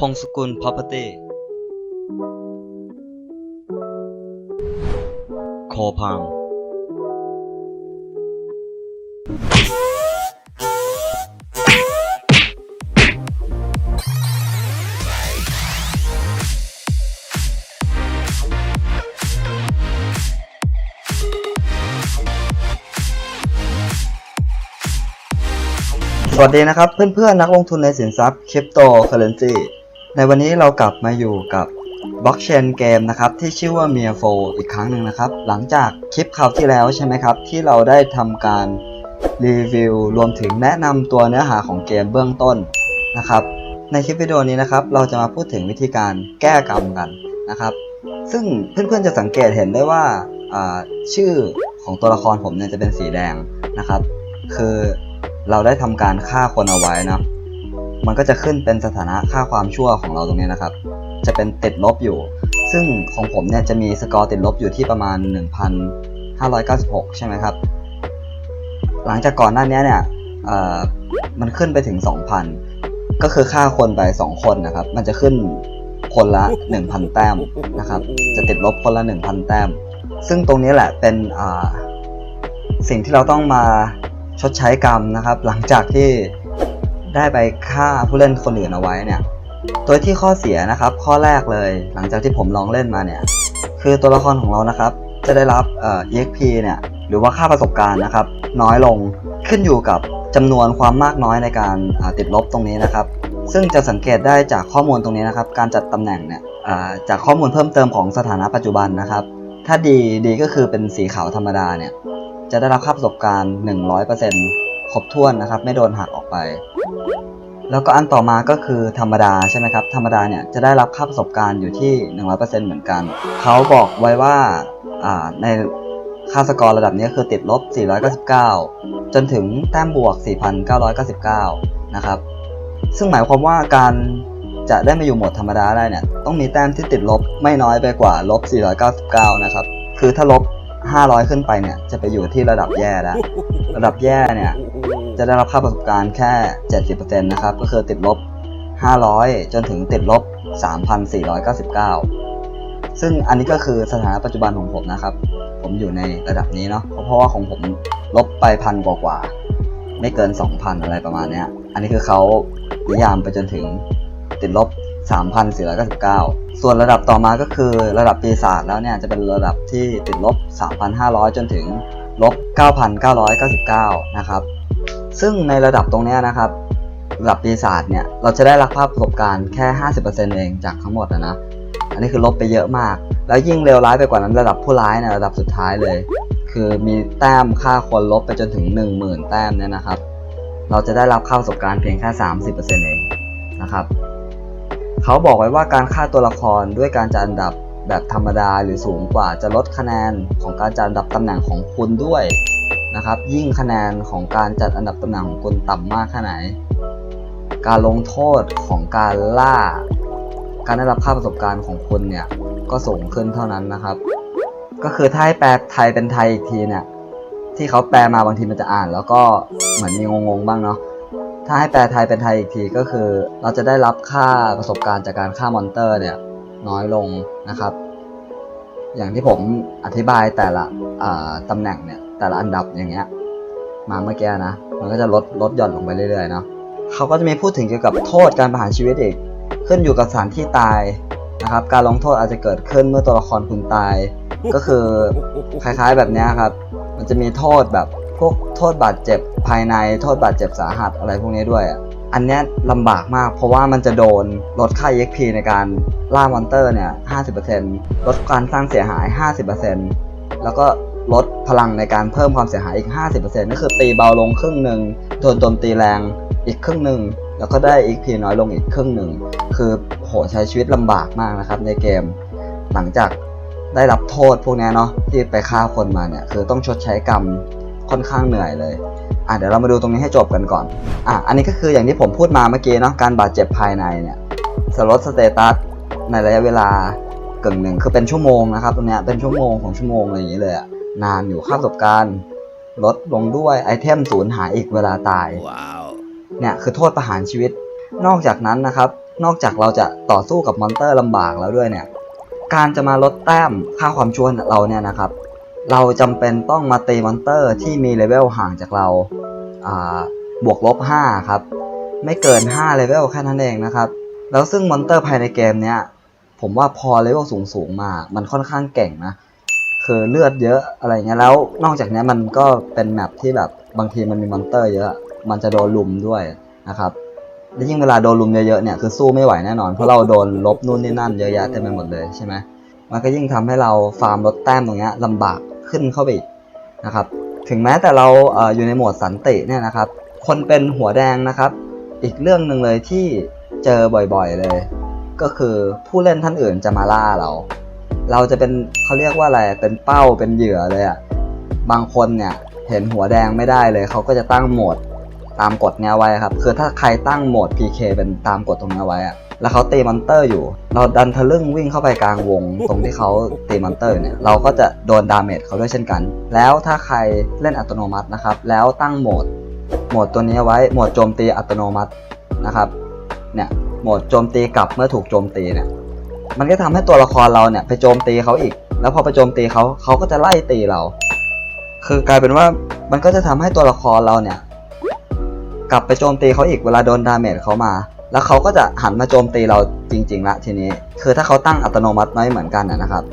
พงศกุล Property โคพามสวัสดีนะครับ เพื่อนๆ นักลงทุนในสินทรัพย์คริปโตเคอเรนซี ในวันนี้เรากลับมาอยู่กับบล็อกเชนเกมนะครับที่ชื่อว่า m i a f o อีกครั้งหนึ่งนะครับ หลังจากคลิปคราวที่แล้วใช่ไหมครับ ที่เราได้ทำการรีวิวรวมถึงแนะนำตัวเนื้อหาของเกมเบื้องต้นนะครับ ในคลิปวิดีโอนี้นะครับ เราจะมาพูดถึงวิธีการแก้กรรมกันนะครับ ซึ่งเพื่อนๆจะสังเกตเห็นได้ว่าชื่อของตัวละครผมเนี่ยจะเป็นสีแดงนะครับ คือเราได้ทำการฆ่าคนเอาไว้นะ มันก็จะขึ้นเป็นสถานะค่าความชั่วของเราตรงนี้นะครับ จะเป็นติดลบอยู่ ซึ่งของผมเนี่ยจะมีสกอร์ติดลบอยู่ที่ประมาณ 1,596 ใช่ไหมครับ หลังจากก่อนหน้านี้เนี่ยมันขึ้นไปถึง 2,000 ก็คือฆ่าคนไป 2 คนนะครับ มันจะขึ้นคนละ 1,000 แต้มนะครับ จะติดลบคนละ 1,000 แต้ม ซึ่งตรงนี้แหละเป็นสิ่งที่เราต้องมาชดใช้กรรมนะครับ หลังจากที่ ได้ไปฆ่าผู้เล่นคนอื่นเอาไว้เนี่ยโดยที่ข้อเสียนะครับข้อแรกเลยหลังจากที่ผมลองเล่นมาเนี่ยคือตัวละครของเรานะครับ จะได้รับเอ่อ EXP เนี่ยหรือว่าค่าประสบการณ์นะครับ น้อยลงขึ้นอยู่กับจำนวนความมากน้อยในการติดลบตรงนี้นะครับ ซึ่งจะสังเกตได้จากข้อมูลตรงนี้นะครับ การจัดตำแหน่งเนี่ยจากข้อมูลเพิ่มเติมของสถานะปัจจุบันนะครับ ถ้าดีดีก็คือเป็นสีขาวธรรมดาเนี่ยจะได้รับค่าประสบการณ์ 100% ครบถ้วนนะครับ ไม่โดนหักออกไป แล้วก็อันต่อมาก็คือธรรมดาใช่ไหมครับ ธรรมดาเนี่ยจะได้รับค่าประสบการณ์อยู่ที่ 100%เหมือนกัน เขาบอกไว้ว่าอ่าในค่าสกอร์ระดับนี้คือติดลบ 499 จนถึงแต้มบวก 4,999 นะครับ ซึ่งหมายความว่าการจะได้มาอยู่หมดธรรมดาได้เนี่ยต้องมีแต้มที่ติดลบไม่น้อยไปกว่าลบ 499 นะครับ คือถ้าลบ 500 ขึ้นไปเนี่ย จะไปอยู่ที่ระดับแย่แล้ว ระดับแย่เนี่ย จะได้รับค่าประสบการณ์แค่ 70%นะครับ ก็คือติดลบ 500 จนถึงติดลบ 3,499 ซึ่งอันนี้ก็คือสถานะปัจจุบันของผมนะครับ ผมอยู่ในระดับนี้เนาะ เพราะว่าของผมลบไปพันกว่าๆ ไม่เกิน 2,000 อะไรประมาณเนี้ยอันนี้คือเขานิยามไปจนถึงติดลบ 3,499 ส่วนระดับต่อมาก็คือระดับปีศาจแล้วเนี่ยจะเป็นระดับที่ติดลบ 3,500 จนถึงลบ 9,999 นะครับ ซึ่งในระดับตรงนี้นะครับระดับปีศาจเนี่ยเราจะได้รับภาพประสบการณ์แค่ 50%เองจากทั้งหมดนะนะ อันนี้คือลบไปเยอะมาก แล้วยิ่งเลวร้ายไปกว่านั้นระดับผู้ร้ายเนี่ยระดับสุดท้ายเลย คือมีแต้มค่าคนลบไปจนถึง 10,000 แต้มเนี่ยนะครับ เราจะได้รับค่าประสบการณ์เพียงแค่ 30%เองนะครับ เขาบอกไว้ว่าการฆ่าตัวละครด้วยการจัดอันดับแบบธรรมดาหรือสูงกว่าจะลดคะแนนของการจัดอันดับตำแหน่งของคุณด้วยนะครับ ยิ่งคะแนนของการจัดอันดับตำแหน่งของคุณต่ำมากแค่ไหน การลงโทษของการล่า การได้รับค่าประสบการณ์ของคุณเนี่ยก็สูงขึ้นเท่านั้นนะครับ ก็คือถ้าให้แปลไทยเป็นไทยอีกทีเนี่ยที่เขาแปลมาบางทีมันจะอ่าน แล้วก็เหมือนมีงงๆบ้างเนาะ ถ้าให้แปลไทยเป็นไทยอีกทีก็คือ เราจะได้รับค่าประสบการณ์จากการฆ่ามอนเตอร์เนี่ยน้อยลงนะครับ อย่างที่ผมอธิบายแต่ละตำแหน่งเนี่ยแต่ละอันดับอย่างเงี้ยมาเมื่อกี้นะ มันก็จะลดลดหย่อนลงไปเรื่อยๆเนาะเขาก็จะมีพูดถึงเกี่ยวกับโทษการประหารชีวิตอีก ขึ้นอยู่กับสถานที่ตายนะครับ การลงโทษอาจจะเกิดขึ้นเมื่อตัวละครคุณตาย ก็คือคล้ายๆแบบเนี้ยครับ มันจะมีโทษแบบ พวกโทษบาดเจ็บภายในโทษบาดเจ็บสาหัสอะไรพวกนี้ด้วย อันเนี้ยลำบากมาก เพราะว่ามันจะโดนลดค่า EXP ในการล่ามอนเตอร์เนี่ย50%ลดการสร้างเสียหาย 50%แล้วก็ลดพลังในการเพิ่มความเสียหายอีก 50%ก็คือตีเบาลงครึ่งหนึ่งโดนโจมตีแรงอีกครึ่งหนึ่งแล้วก็ได้ EXP น้อยลงอีกครึ่งหนึ่งคือโหใช้ชีวิตลำบากมากนะครับในเกม หลังจากได้รับโทษพวกนี้เนาะที่ไปฆ่าคนมาเนี่ยคือต้องชดใช้กรรม ค่อนข้างเหนื่อยเลยอะเดี๋ยวเรามาดูตรงนี้ให้จบกันก่อนอะอันนี้ก็คืออย่างที่ผมพูดมาเมื่อกี้เนาะการบาดเจ็บภายในเนี่ยสลดสเตตัสในระยะเวลากึ่งหนึ่งคือเป็นชั่วโมงนะครับตรงเนี้ยเป็นชั่วโมงของชั่วโมงอะไรอย่างนี้เลยอะนานอยู่ค่าประสบการณ์ลดลงด้วยไอเทมสูญหายอีกเวลาตายว้าวเนี่ยคือโทษประหารชีวิต นอกจากนั้นนะครับ นอกจากเราจะต่อสู้กับมอนเตอร์ลำบากแล้วด้วยเนี่ย การจะมาลดแต้มค่าความชั่วเราเนี่ยนะครับ เราจำเป็นต้องมาตีมอนเตอร์ที่มีเลเวลห่างจากเราบวกลบ 5 ครับ ไม่เกิน 5 เลเวลแค่นั้นเองนะครับ แล้วซึ่งมอนเตอร์ภายในเกมเนี้ย ผมว่าพอเลเวลสูงๆมา มันค่อนข้างเก่งนะ คือเลือดเยอะอะไรเงี้ย แล้วนอกจากนี้มันก็เป็นแมปที่แบบบางทีมันมีมอนเตอร์เยอะ มันจะโดนลุมด้วยนะครับและยิ่งเวลาโดนลุมเยอะๆเนี่ยคือสู้ไม่ไหวแน่นอน เพราะเราโดนลบนู่นนี่นั่นเยอะแยะเต็มไปหมดเลยใช่ไหมมันก็ยิ่งทำให้เราฟาร์มลดแต้มตรงเนี้ยลำบาก ขึ้นเข้าไปอีกนะครับ ถึงแม้แต่เราเอออยู่ในโหมดสันติเนี่ยนะครับ คนเป็นหัวแดงนะครับ อีกเรื่องหนึ่งเลยที่เจอบ่อยๆเลย ก็คือผู้เล่นท่านอื่นจะมาล่าเรา เราจะเป็นเขาเรียกว่าอะไรเป็นเป้าเป็นเหยื่อเลยอะ่ะบางคนเนี่ยเห็นหัวแดงไม่ได้เลยเขาก็จะตั้งโหมดตามกฎเนี้ยไว้ครับ คือถ้าใครตั้งโหมด PK เป็นตามกฎตรงเนี้ยไว้อะ แล้วเขาตีมอนเตอร์อยู่ เราดันทะลึ่งวิ่งเข้าไปกลางวง ตรงที่เขาตีมอนเตอร์เนี่ย เราก็จะโดนดาเมจเขาด้วยเช่นกัน แล้วถ้าใครเล่นอัตโนมัตินะครับ แล้วตั้งโหมด โหมดตัวนี้ไว้ โหมดโจมตีอัตโนมัตินะครับ เนี่ย โหมดโจมตีกลับเมื่อถูกโจมตีเนี่ย มันก็ทำให้ตัวละครเราเนี่ยไปโจมตีเขาอีก แล้วพอไปโจมตีเขาเขาก็จะไล่ตีเรา คือกลายเป็นว่ามันก็จะทำให้ตัวละครเราเนี่ยกลับไปโจมตีเขาอีกเวลาโดนดาเมจเขามา แล้วเขาก็จะหันมาโจมตีเราจริงๆละทีนี้ คือถ้าเขาตั้งอัตโนมัติไว้เหมือนกันนะครับ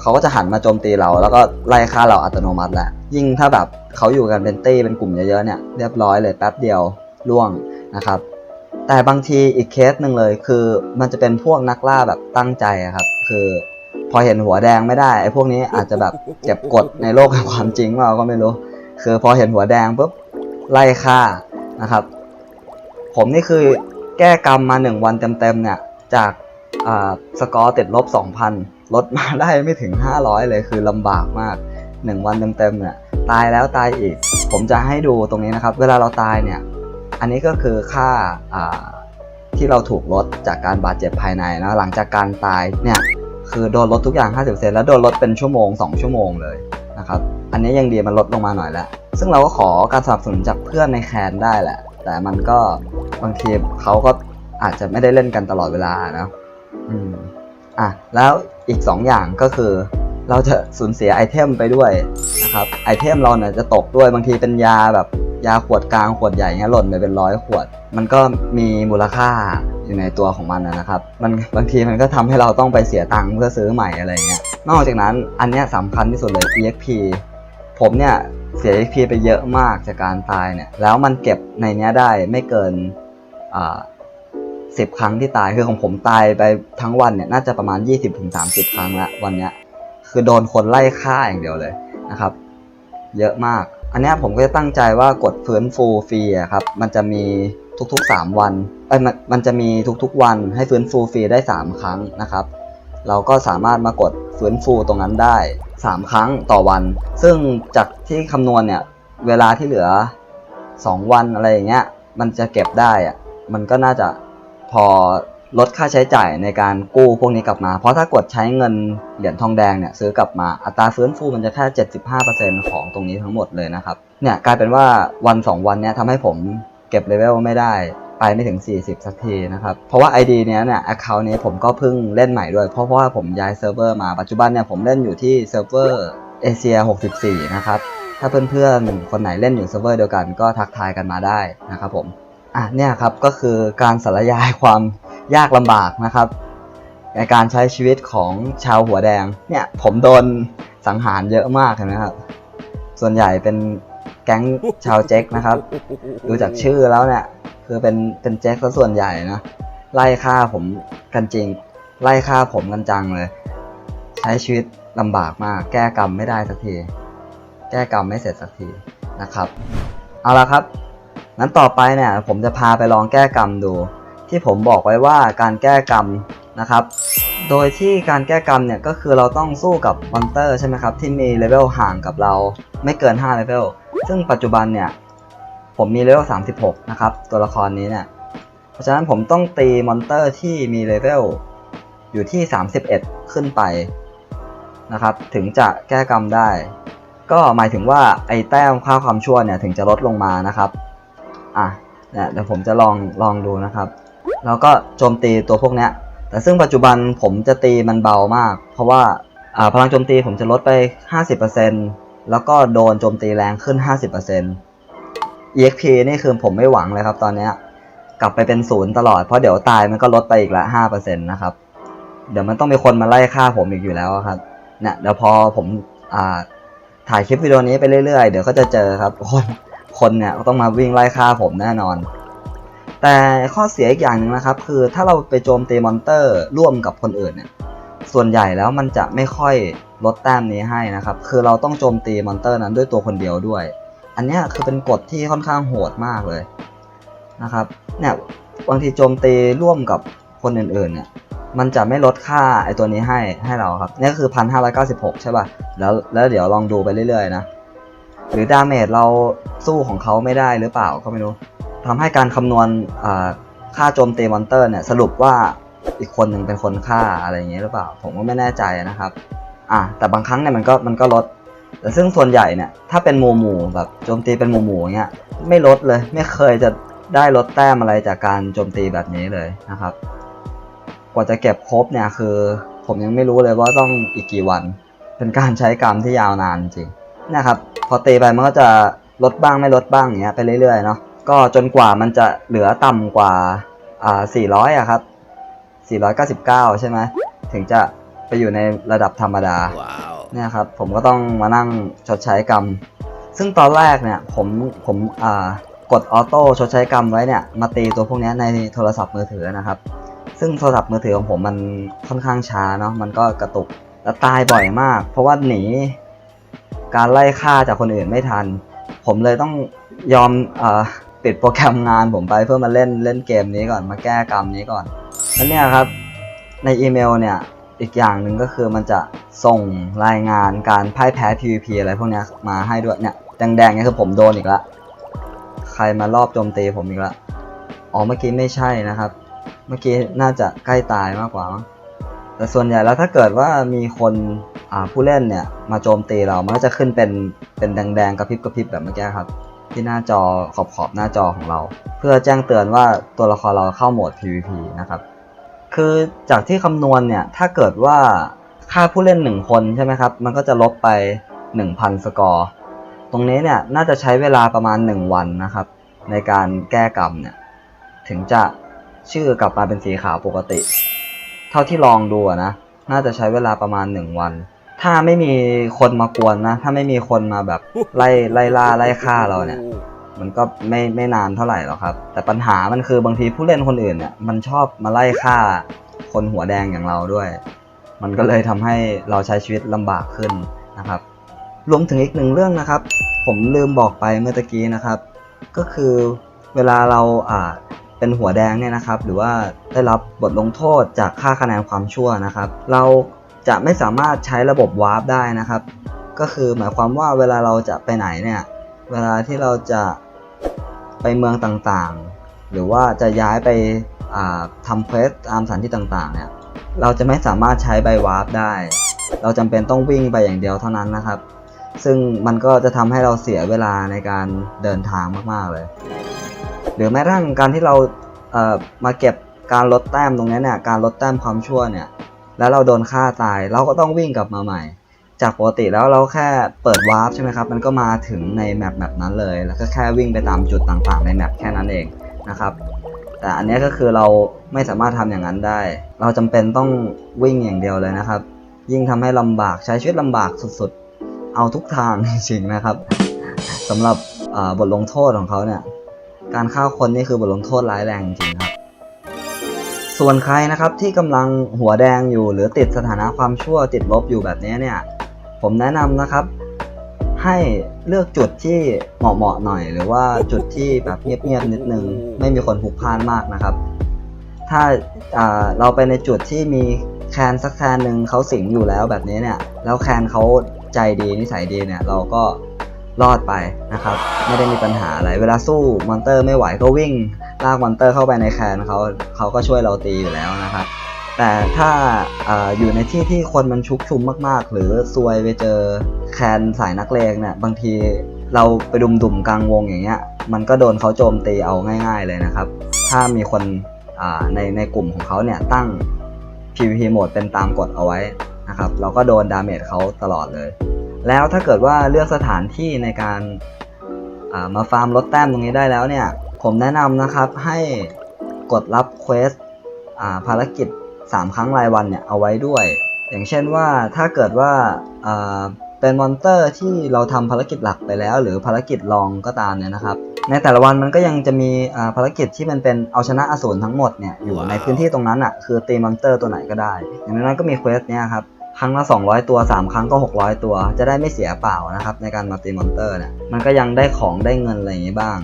เขาก็จะหันมาโจมตีเรา แล้วก็ไล่ฆ่าเราอัตโนมัติแหละยิ่งถ้าแบบเขาอยู่กันเป็นตี้เป็นกลุ่มเยอะๆเนี่ยเรียบร้อยเลยแป๊บเดียวล่วงนะครับ แต่บางทีอีกเคสหนึ่งเลยคือมันจะเป็นพวกนักล่าแบบตั้งใจครับ คือพอเห็นหัวแดงไม่ได้ไอ้พวกนี้อาจจะแบบเก็บกดในโลกแห่งความจริงว่าก็ไม่รู้ คือพอเห็นหัวแดงปุ๊บไล่ฆ่านะครับ ผมนี่คือ แก้กรรมมาหนึ่งวันเต็มๆเนี่ย จากสกอร์ติดลบ 2,000 ลดมาได้ไม่ถึง 500 เลยคือลำบากมาก 1 วันเต็มๆเนี่ยตายแล้วตายอีก ผมจะให้ดูตรงนี้นะครับ เวลาเราตายเนี่ย อันนี้ก็คือค่าอ่าที่เราถูกลดจากการบาดเจ็บภายในนะหลังจากการตายเนี่ยคือโดนลดทุกอย่าง 50%แล้วโดนลดเป็นชั่วโมง 2 ชั่วโมงเลยนะครับ อันนี้ยังดีมันลดลงมาหน่อยแล้ว ซึ่งเราก็ขอการสนับสนุนจากเพื่อนในแคนได้แหละ แต่มันก็ บางทีเขาก็อาจจะไม่ได้เล่นกันตลอดเวลานะอืมอะแล้วอีก 2 อย่างก็คือ เราจะสูญเสียไอเทมไปด้วยนะครับไอเทมเราเนี่ยจะตกด้วยบางทีเป็นยาแบบยาขวดกลางขวดใหญ่เงี้ยหล่นไปเป็นร้อยขวด มันก็มีมูลค่าอยู่ในตัวของมันนะครับ มันบางทีมันก็ทำให้เราต้องไปเสียตังค์เพื่อซื้อใหม่อะไรเงี้ยนอกจากนั้นอันเนี้ยสำคัญที่สุดเลย EXP ผมเนี่ยเสีย EXP ไปเยอะมากจากการตายเนี่ยแล้วมันเก็บในเนี้ยได้ไม่เกิน สิบครั้งที่ตายคือของผมตายไปทั้งวันเนี่ยน่าจะประมาณ 20-30 ครั้งละวันเนี้ยคือโดนคนไล่ฆ่าอย่างเดียวเลยนะครับ เยอะมาก อันนี้ผมก็จะตั้งใจว่ากดฟื้นฟูฟรีอะครับมันจะมีทุกๆ 3 วันเอ้ยมันมันจะมีทุกๆ วันให้ฟื้นฟูฟรีได้ 3 ครั้งนะครับ เราก็สามารถมากดฟื้นฟูตรงนั้นได้ 3 ครั้งต่อวัน ซึ่งจากที่คำนวณเนี่ยเวลาที่เหลือ 2 วันอะไรอย่างเงี้ยมันจะเก็บได้อะ มันก็น่าจะพอลดค่าใช้จ่ายในการกู้พวกนี้กลับมา เพราะถ้ากดใช้เงินเหรียญทองแดงเนี่ยซื้อกลับมาอัตราฟื้นฟูมันจะแค่ 75%ของตรงนี้ทั้งหมดเลยนะครับ เนี่ยกลายเป็นว่าวัน 2 วันเนี้ยทำให้ผมเก็บเลเวลไม่ได้ไปไม่ถึง 40 สักทีนะครับ เพราะว่า ID เนี้ยเนี่ย account นี้ผมก็เพิ่งเล่นใหม่ด้วย เพราะว่าผมย้ายเซิร์ฟเวอร์มาปัจจุบันเนี่ยผมเล่นอยู่ที่เซิร์ฟเวอร์เอเชีย64 นะครับ ถ้าเพื่อนๆคนไหนเล่นอยู่เซิร์ฟเวอร์เดียวกันก็ทักทายกันมาได้นะครับผม อะเนี่ยครับก็คือการสรรยายความยากลำบากนะครับ ในการใช้ชีวิตของชาวหัวแดงเนี่ยผมโดนสังหารเยอะมากเห็นไหมครับ ส่วนใหญ่เป็นแก๊งชาวเจ๊กนะครับ ดูจากชื่อแล้วเนี่ยคือเป็นเป็นเจ๊กซะส่วนใหญ่นะไล่ฆ่าผมกันจริง ไล่ฆ่าผมกันจังเลย ใช้ชีวิตลำบากมาก แก้กรรมไม่ได้สักที แก้กรรมไม่เสร็จสักทีนะครับ เอาละครับ นั้นต่อไปเนี่ยผมจะพาไปลองแก้กรรมดู ที่ผมบอกไว้ว่าการแก้กรรมนะครับ โดยที่การแก้กรรมเนี่ยก็คือเราต้องสู้กับมอนเตอร์ใช่ไหมครับที่มีเลเวลห่างกับเราไม่เกิน5เลเวลซึ่งปัจจุบันเนี่ยผมมีเลเวล36 นะครับตัวละครนี้เนี่ยเพราะฉะนั้นผมต้องตีมอนเตอร์ที่มีเลเวลอยู่ที่ 31 ขึ้นไปนะครับถึงจะแก้กรรมได้ ก็หมายถึงว่าไอ้แต้มค่าความชั่วเนี่ยถึงจะลดลงมานะครับ อะเดี๋ยวผมจะลองลองดูนะครับ แล้วก็โจมตีตัวพวกเนี้ย แต่ซึ่งปัจจุบันผมจะตีมันเบามาก เพราะว่าอ่าพลังโจมตีผมจะลดไป 50%แล้วก็โดนโจมตีแรงขึ้น 50% EXP นี่คือผมไม่หวังเลยครับตอนเนี้ยกลับไปเป็นศูนย์ตลอด เพราะเดี๋ยวตายมันก็ลดไปอีกละ 5%นะครับ เดี๋ยวมันต้องมีคนมาไล่ฆ่าผมอีกอยู่แล้วครับเนี่ยเดี๋ยวพอผมอ่าถ่ายคลิปวิดีโอนี้ไปเรื่อยๆ เดี๋ยวก็จะเจอครับคน คนเนี่ยก็ต้องมาวิ่งไล่ฆ่าผมแน่นอน แต่ข้อเสียอีกอย่างหนึ่งนะครับ คือถ้าเราไปโจมตีมอนเตอร์ร่วมกับคนอื่นเนี่ยส่วนใหญ่แล้วมันจะไม่ค่อยลดแต้มนี้ให้นะครับ คือเราต้องโจมตีมอนเตอร์นั้นด้วยตัวคนเดียวด้วย อันนี้คือเป็นกฎที่ค่อนข้างโหดมากเลยนะครับ เนี่ยบางทีโจมตีร่วมกับคนอื่นๆเนี่ย มันจะไม่ลดค่าไอตัวนี้ให้ให้เราครับ นี่ก็คือพันห้าร้อยเก้าสิบหกใช่ป่ะ แล้วแล้วเดี๋ยวลองดูไปเรื่อยๆนะ หรือดาเมจเราสู้ของเขาไม่ได้หรือเปล่าก็ไม่รู้ทำให้การคำนวณค่าโจมตีมอนเตอร์เนี่ยสรุปว่าอีกคนหนึ่งเป็นคนฆ่าอะไรอย่างเงี้ยหรือเปล่า ผมก็ไม่แน่ใจนะครับอะแต่บางครั้งเนี่ยมันก็มันก็ลดแต่ซึ่งส่วนใหญ่เนี่ยถ้าเป็นหมู่หมู่แบบโจมตีเป็นหมู่หมู่เงี้ยไม่ลดเลยไม่เคยจะได้ลดแต้มอะไรจากการโจมตีแบบนี้เลยนะครับ กว่าจะเก็บครบเนี่ยคือ ผมยังไม่รู้เลยว่าต้องอีกกี่วัน เป็นการใช้กรรมที่ยาวนานจริง นะครับ พอตีไปมันก็จะลดบ้างไม่ลดบ้างอย่างเงี้ยไปเรื่อยๆเนาะก็จนกว่ามันจะเหลือต่ำกว่าอ่า400อะครับ499 ใช่ไหมถึงจะไปอยู่ในระดับธรรมดา Wow. เนี่ยครับผมก็ต้องมานั่งชดใช้กรรม ซึ่งตอนแรกเนี่ยผมผมอ่ากดออโต้ชดใช้กรรมไว้เนี่ยมาตีตัวพวกเนี้ยในโทรศัพท์มือถือนะครับ ซึ่งโทรศัพท์มือถือของผมมันค่อนข้างช้าเนาะมันก็กระตุกและตายบ่อยมาก เพราะว่าหนี การไล่ฆ่าจากคนอื่นไม่ทัน ผมเลยต้องยอมอปิดโปรแกรมงานผมไปเพื่อมาเล่นเล่นเกมนี้ก่อนมาแก้กรรมนี้ก่อนแล้วเนี่ยครับในอีเมลเนี่ยอีกอย่างหนึ่งก็คือมันจะส่งรายงานการพ่ายแพ้ PVP อะไรพวกนี้มาให้ด้วยเนี่ยแดงๆเนี่ยคือผมโดนอีกละใครมารอบโจมตีผมอีกละอ๋อเมื่อกี้ไม่ใช่นะครับ เมื่อกี้น่าจะใกล้ตายมากกว่าแต่ส่วนใหญ่แล้วถ้าเกิดว่ามีคน ผู้เล่นเนี่ยมาโจมตีเรา มันก็จะขึ้นเป็นเป็นแดงๆกระพริบกระพริบแบบเมื่อกี้ครับ ที่หน้าจอขอบขอบหน้าจอของเรา เพื่อแจ้งเตือนว่าตัวละครเราเข้าโหมด PVP นะครับ คือจากที่คำนวณเนี่ย ถ้าเกิดว่าค่าผู้เล่น 1 คนใช่ไหมครับ มันก็จะลบไป 1,000 สกอร์ ตรงนี้เนี่ยน่าจะใช้เวลาประมาณ 1 วันนะครับ ในการแก้กรรมเนี่ยถึงจะชื่อกลับมาเป็นสีขาวปกติ เท่าที่ลองดูนะ น่าจะใช้เวลาประมาณ 1 วัน ถ้าไม่มีคนมากวนนะ ถ้าไม่มีคนมาแบบไล่ไล่ล่าไล่ฆ่าเราเนี่ย มันก็ไม่ไม่นานเท่าไหร่หรอกครับ แต่ปัญหามันคือบางทีผู้เล่นคนอื่นเนี่ยมันชอบมาไล่ฆ่า คนหัวแดงอย่างเราด้วย มันก็เลยทำให้เราใช้ชีวิตลำบากขึ้นนะครับ รวมถึงอีกหนึ่งเรื่องนะครับ ผมลืมบอกไปเมื่อตะกี้นะครับ ก็คือเวลาเราอ่าเป็นหัวแดงเนี่ยนะครับ หรือว่าได้รับบทลงโทษจากค่าคะแนนความชั่วนะครับ เรา จะไม่สามารถใช้ระบบวาร์ปได้นะครับ ก็คือหมายความว่าเวลาเราจะไปไหนเนี่ย เวลาที่เราจะไปเมืองต่างๆ หรือว่าจะย้ายไปทำเควสตามสถานที่ต่างๆ เนี่ย เราจะไม่สามารถใช้ใบวาร์ปได้ เราจำเป็นต้องวิ่งไปอย่างเดียวเท่านั้นนะครับ ซึ่งมันก็จะทำให้เราเสียเวลาในการเดินทางมากๆเลย หรือแม้กระทั่งการที่เราเมาเก็บการลดแต้มตรงนี้เนี่ย การลดแต้มความชั่วเนี่ย แล้วเราโดนฆ่าตาย เราก็ต้องวิ่งกลับมาใหม่ จากปกติแล้วเราแค่เปิดวาร์ปใช่ไหมครับ มันก็มาถึงในแมปแบบนั้นเลย แล้วก็แค่วิ่งไปตามจุดต่างๆ ในแมปแค่นั้นเองนะครับ แต่อันนี้ก็คือเราไม่สามารถทำอย่างนั้นได้ เราจำเป็นต้องวิ่งอย่างเดียวเลยนะครับ ยิ่งทำให้ลำบากใช้ชีวิตลำบากสุดๆ เอาทุกทางจริงๆนะครับสำหรับ บทลงโทษของเขาเนี่ย การฆ่าคนนี่คือบทลงโทษร้ายแรงจริงครับ ส่วนใครนะครับที่กำลังหัวแดงอยู่หรือติดสถานะความชั่วติดลบอยู่แบบนี้เนี่ย ผมแนะนำนะครับ ให้เลือกจุดที่เหมาะๆหน่อย หรือว่าจุดที่แบบเงียบๆนิดนึง ไม่มีคนพลุกพานมากนะครับ ถ้าเราไปในจุดที่มีแคนสักแคนหนึ่งเขาสิงอยู่แล้วแบบนี้เนี่ย แล้วแคนเขาใจดีนิสัยดีเนี่ย เราก็รอดไปนะครับ ไม่ได้มีปัญหาอะไร เวลาสู้มอนเตอร์ไม่ไหวก็วิ่ง ลากมอนเตอร์เข้าไปในแคนเขาเขาก็ช่วยเราตีอยู่แล้วนะครับ แต่ถ้าออยู่ในที่ที่คนมันชุกชุมมากๆ หรือซวยไปเจอแคนสายนักเลงเนี่ยบางทีเราไปดุมๆกลางวงอย่างเงี้ย มันก็โดนเขาโจมตีเอาง่าย ๆเลยนะครับ ถ้ามีคนในในกลุ่มของเขาเนี่ยตั้ง PVP โหมดเป็นตามกฎเอาไว้นะครับ เราก็โดนดาเมจเขาตลอดเลย แล้วถ้าเกิดว่าเลือกสถานที่ในการามาฟาร์มลดแต้มตรงนี้ได้แล้วเนี่ย ผมแนะนำนะครับให้กดรับเควสาภารกิจ 3 ครั้งรายวันเนี่ยเอาไว้ด้วย อย่างเช่นว่าถ้าเกิดว่าาเป็นมอนเตอร์ที่เราทำภารกิจหลักไปแล้ว หรือภารกิจรองก็ตามเนี่ยนะครับ ในแต่ละวันมันก็ยังจะมีาภารกิจที่มันเป็นเอาชนะอสูรทั้งหมดเนี่ยอยู่ในพื้นที่ตรงนั้นอะคือตีมอนเตอร์ตัวไหนก็ได้ อย่างนั้นก็มีเควสเนี่ยครับครั้งละ 200 ตัว 3 ครั้งก็ 600 ตัว จะได้ไม่เสียเปล่านะครับ ในการมาตีมอนเตอร์เนี่ยมันก็ยังได้ของได้เงินอะไรอย่างนี้บ้าง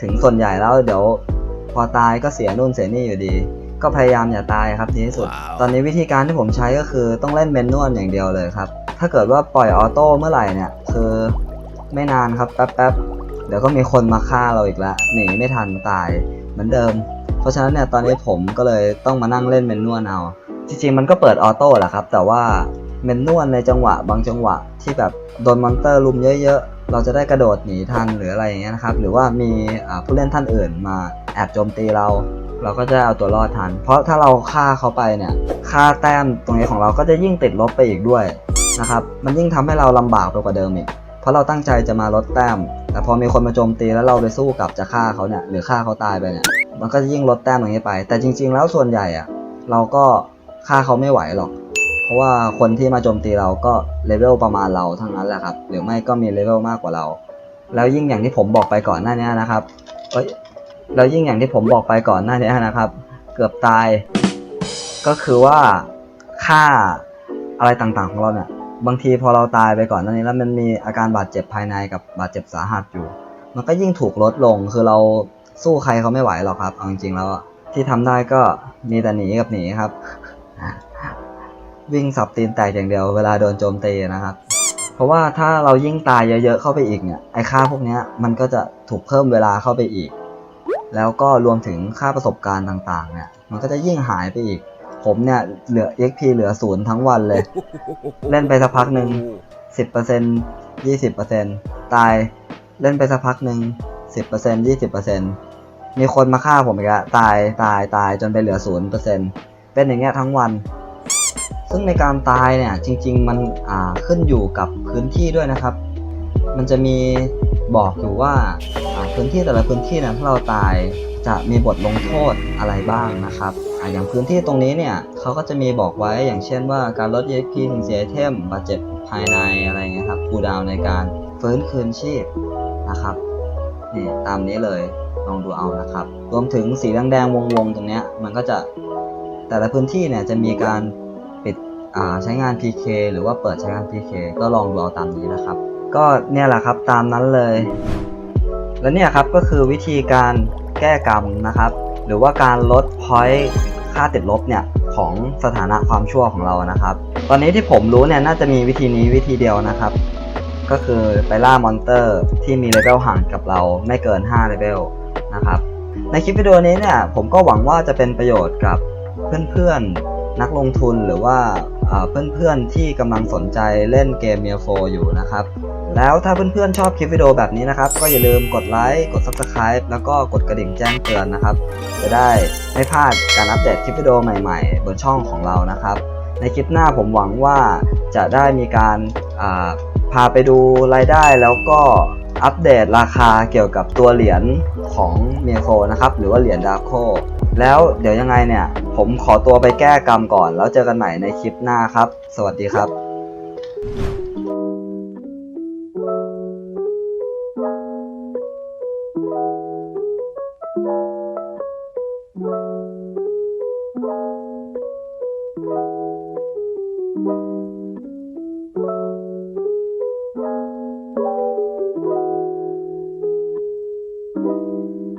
ถึงส่วนใหญ่แล้วเดี๋ยวพอตายก็เสียนู่นเสียนี่อยู่ดี ก็พยายามอย่าตายครับดีที่สุด ตอนนี้วิธีการที่ผมใช้ก็คือต้องเล่นเมนนวลอย่างเดียวเลยครับ ถ้าเกิดว่าปล่อยออโต้เมื่อไหร่เนี่ยคือไม่นานครับแป๊บๆเดี๋ยวก็มีคนมาฆ่าเราอีกแล้วหนีไม่ทันตายเหมือนเดิม เพราะฉะนั้นเนี่ยตอนนี้ผมก็เลยต้องมานั่งเล่นเมนนวลเอาจริงๆมันก็เปิดออโต้แหละครับ แต่ว่าเมนนวลในจังหวะบางจังหวะที่แบบโดนมอนเตอร์ลุมเยอะๆ เราจะได้กระโดดหนีทันหรืออะไรอย่างเงี้ยนะครับ หรือว่ามีผู้เล่นท่านอื่นมาแอบโจมตีเรา เราก็จะเอาตัวรอดทัน เพราะถ้าเราฆ่าเขาไปเนี่ยค่าแต้มตรงนี้ของเราก็จะยิ่งติดลบไปอีกด้วยนะครับ มันยิ่งทำให้เราลำบากไปกว่าเดิมอีก เพราะเราตั้งใจจะมาลดแต้ม แต่พอมีคนมาโจมตีแล้วเราไปสู้กลับจะฆ่าเขาเนี่ยหรือฆ่าเขาตายไปเนี่ย มันก็จะยิ่งลดแต้มตรงนี้ไป แต่จริง ๆ แล้วส่วนใหญ่อะเราก็ฆ่าเขาไม่ไหวหรอก ราะว่าคนที่มาโจมตีเราก็เลเวลประมาณเราทั้งนั้นแหละครับ หรือไม่ก็มีเลเวลมากกว่าเรา แล้วยิ่งอย่างที่ผมบอกไปก่อนหน้านี้นะครับเอ้ยแล้วยิ่งอย่างที่ผมบอกไปก่อนหน้านี้นะครับ เกือบตาย ก็คือว่าค่าอะไรต่างๆของเราเนี่ย บางทีพอเราตายไปก่อนหน้านี้แล้วมันมีอาการบาดเจ็บภายในกับบาดเจ็บสาหัสอยู่ มันก็ยิ่งถูกลดลงคือเราสู้ใครเขาไม่ไหวหรอกครับเอาจริงๆแล้วที่ทำได้ก็มีแต่หนีกับหนีครับ วิ่งสับตีนแตกอย่างเดียวเวลาโดนโจมตีนะครับ เพราะว่าถ้าเรายิ่งตายเยอะๆเข้าไปอีกเนี่ยไอ้ค่าพวกนี้มันก็จะถูกเพิ่มเวลาเข้าไปอีก แล้วก็รวมถึงค่าประสบการณ์ต่างๆ เนี่ย มันก็จะยิ่งหายไปอีก ผมเนี่ยเหลือ XP เหลือศูนย์ทั้งวันเลย เล่นไปสักพักหนึ่งสิบเปอร์เซ็นยี่สิบเปอร์เซนตายเล่นไปสักพักหนึ่งสิบเปอร์เซ็นยี่สิบเปอร์เซ็นมีคนมาฆ่าผมอีกแล้วตายตายตายจนไปเหลือศูนย์เปอร์เซ็นเป็นอย่างเงี้ยทั้งวัน ซึ่งในการตายเนี่ยจริง ๆ มันขึ้นอยู่กับพื้นที่ด้วยนะครับ มันจะมีบอกอยู่ว่าพื้นที่แต่ละพื้นที่เนี่ยถ้าเราตายจะมีบทลงโทษอะไรบ้างนะครับออย่างพื้นที่ตรงนี้เนี่ยเขาก็จะมีบอกไว้อย่างเช่นว่าการลด EXP ถึงเสียเทมบาดเจ็บภายในอะไรเงี้ยครับคูดาวในการฟื้นคืนชีพนะครับนี่ตามนี้เลยลองดูเอานะครับ รวมถึงสีแดงๆวงๆตรงเนี้ยมันก็จะแต่ละพื้นที่เนี่ยจะมีการ ใช้งาน PK หรือว่าเปิดใช้งาน PK ก็ลองดูเอาตามนี้นะครับ ก็เนี่ยแหละครับตามนั้นเลย และเนี่ยครับก็คือวิธีการแก้กรรมนะครับ หรือว่าการลดพอยต์ค่าติดลบเนี่ยของสถานะความชั่วของเรานะครับ ตอนนี้ที่ผมรู้เนี่ยน่าจะมีวิธีนี้วิธีเดียวนะครับ ก็คือไปล่ามอนเตอร์ที่มีเลเวลห่างกับเราไม่เกิน5เลเวลนะครับ ในคลิปวิดีโอนี้เนี่ยผมก็หวังว่าจะเป็นประโยชน์กับเพื่อนๆนักลงทุนหรือว่า เพื่อนๆที่กำลังสนใจเล่นเกมเมียโฟอยู่นะครับ แล้วถ้าเพื่อนๆชอบคลิปวิดีโอแบบนี้นะครับ ก็อย่าลืมกดไลค์กด Subscribe แล้วก็กดกระดิ่งแจ้งเตือนนะครับ จะได้ไม่พลาดการอัปเดตคลิปวิดีโอใหม่ๆ บนช่องของเรานะครับ ในคลิปหน้าผมหวังว่าจะได้มีการาพาไปดูรายได้แล้วก็ อัปเดตราคาเกี่ยวกับตัวเหรียญของเมียโคนะครับหรือว่าเหรียญดาร์โคแล้วเดี๋ยวยังไงเนี่ย ผมขอตัวไปแก้กรรมก่อน แล้วเจอกันใหม่ในคลิปหน้าครับ สวัสดีครับ